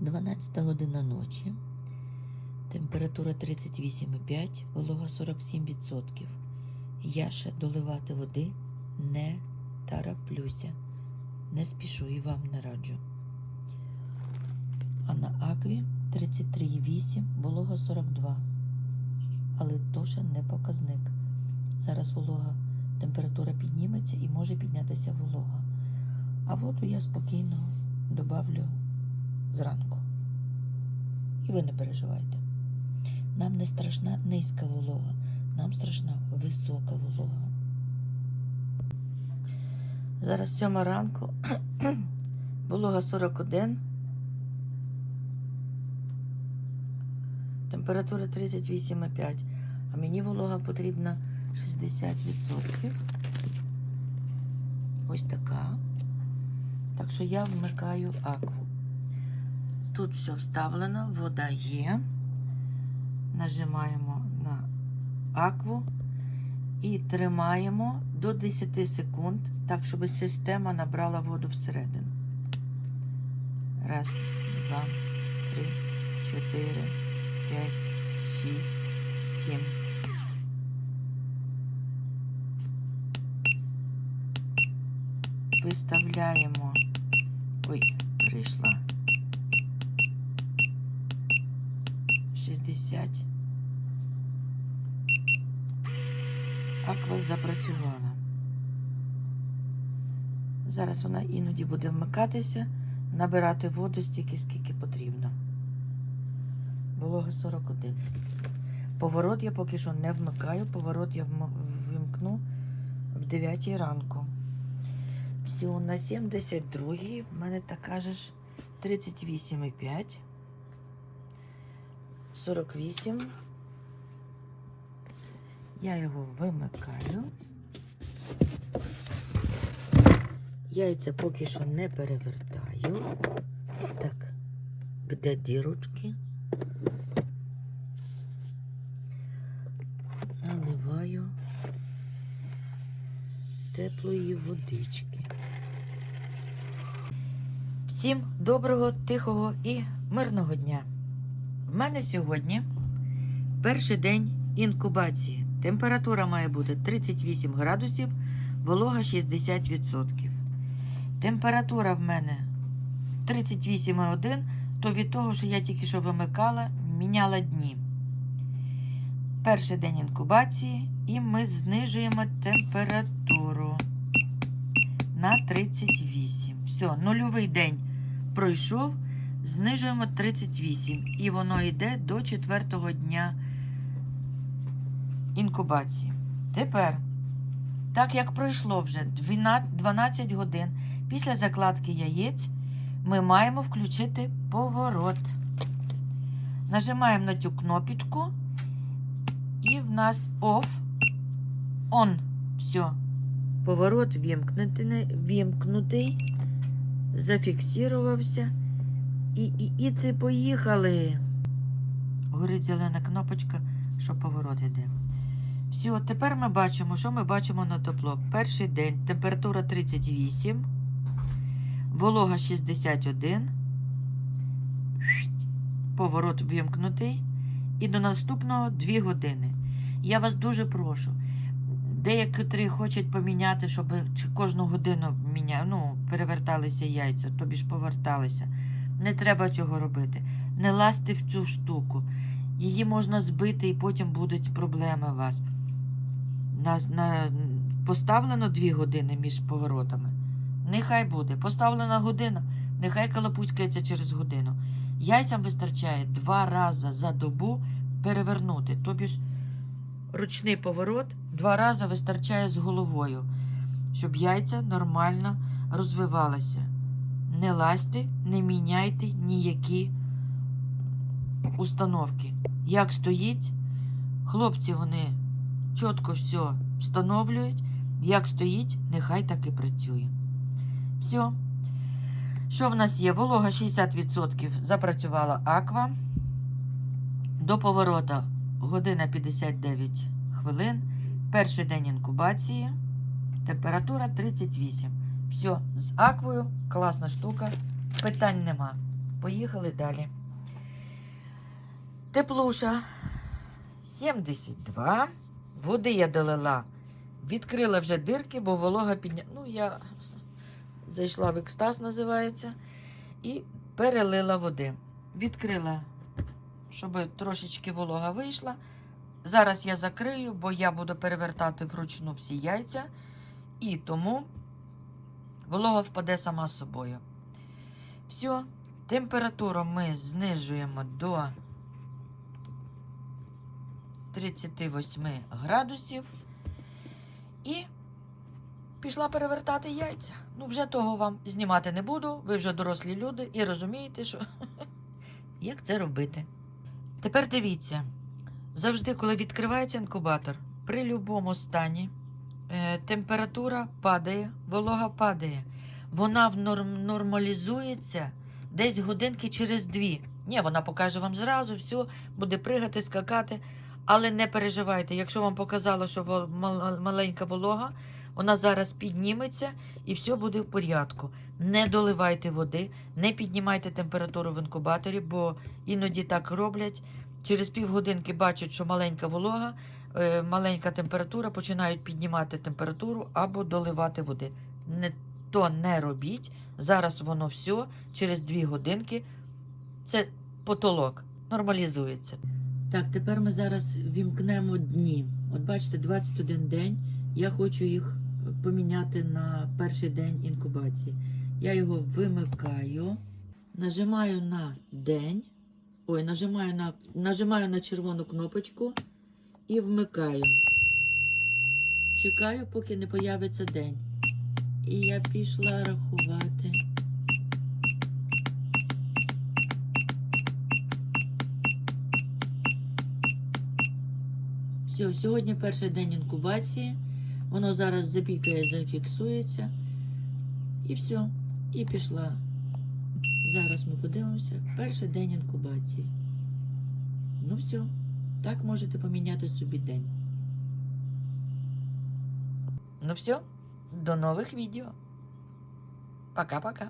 12 година ночі. Температура 38,5, волога 47%. Я ще доливати води не тороплюся. Не спішу і вам не раджу. А на акві 33,8, волога 42. Але то ще не показник. Зараз волога, температура підніметься і може піднятися волога. А воду я спокійно добавлю зранку. І ви не переживайте. Нам не страшна низька волога, нам страшна висока волога. Зараз сьома ранку, волога 41, температура 38,5, а мені волога потрібна 60%. Ось така. Так що я вмикаю акву. Тут все вставлено, вода є. Нажимаємо на акву і тримаємо до 10 секунд, так, щоб система набрала воду всередину. Раз, два, три, чотири, п'ять, шість, сім. Виставляємо. Ой, перейшла. 60. Аква запрацювала. Зараз вона іноді буде вмикатися, набирати воду стільки, скільки потрібно. Волога 41. Поворот я поки що не вмикаю. Поворот я вимкну в 9 ранку. Все, на 72 в мене така же ж 38,5. 48. Я його вимикаю. Яйця поки що не перевертаю. Так, де дірочки? Наливаю теплої водички. Всім доброго, тихого і мирного дня. В мене сьогодні перший день інкубації. Температура має бути 38 градусів, волога 60%. Температура в мене 38,1, то від того, що я тільки що вимикала, міняла дні. Перший день інкубації, і ми знижуємо температуру на 38. Все, нульовий день пройшов знижуємо 38 і воно йде до четвертого дня інкубації. Тепер, так як пройшло вже 12 12 годин після закладки яєць, ми маємо включити поворот. Нажимаємо на цю кнопочку, і в нас off, on. Все. Поворот вімкнутий, зафіксувався. І, і, і це поїхали. Горить зелена кнопочка, що поворот йде. Все, тепер ми бачимо, що ми бачимо на табло. Перший день температура 38, волога 61, поворот вимкнутий. І до наступного 2 години. Я вас дуже прошу. Деякі хочуть поміняти, щоб кожну годину міня... ну, переверталися яйця, тобі ж поверталися. Не треба цього робити. Не лазьте в цю штуку. Її можна збити і потім будуть проблеми у вас. На, на, поставлено дві години між поворотами. Нехай буде. Поставлена година, нехай калапуцькається через годину. Яйцям вистачає два рази за добу перевернути. Тобі ж ручний поворот два рази вистачає з головою, щоб яйця нормально розвивалися. Не лазьте, не міняйте ніякі установки. Як стоїть, хлопці вони чітко все встановлюють. Як стоїть, нехай так і працює. Все. Що в нас є? Волога 60% запрацювала аква. До поворота година 59 хвилин. Перший день інкубації. Температура 38. Все, з аквою класна штука. Питань нема. поїхали далі. Теплуша 72. Води я долила. Відкрила вже дирки, бо волога підня... Ну, я зайшла в екстаз, називається, і перелила води. Відкрила, щоб трошечки волога вийшла. Зараз я закрию, бо я буду перевертати вручну всі яйця, і тому волога впаде сама собою. Все, температуру ми знижуємо до 38 градусів. І пішла перевертати яйця. Ну, вже того вам знімати не буду. Ви вже дорослі люди і розумієте, що як це робити. Тепер дивіться, завжди, коли відкривається інкубатор, при будь-якому стані температура падає, волога падає. Вона нормалізується десь годинки через дві. Ні, вона покаже вам зразу, все, буде пригати, скакати. Але не переживайте, якщо вам показало, що маленька волога, вона зараз підніметься і все буде в порядку. Не доливайте води, не піднімайте температуру в інкубаторі, бо іноді так роблять. Через півгодинки бачать, що маленька волога, е, маленька температура, починають піднімати температуру або доливати води. Не, то не робіть. Зараз воно все через дві годинки. Це потолок, нормалізується. Так, тепер ми зараз вімкнемо дні. От бачите, 21 день. Я хочу їх поміняти на перший день інкубації. Я його вимикаю, нажимаю на день. Ой, нажимаю на, нажимаю на червону кнопочку і вмикаю. Чекаю, поки не появиться день. І я пішла рахувати. Все, сьогодні перший день інкубації. Воно зараз запікає, зафіксується. І все. І пішла. Зараз ми подивимося. Перший день інкубації. Ну все. Так можете поміняти собі день. Ну все. До нових відео. Пока-пока.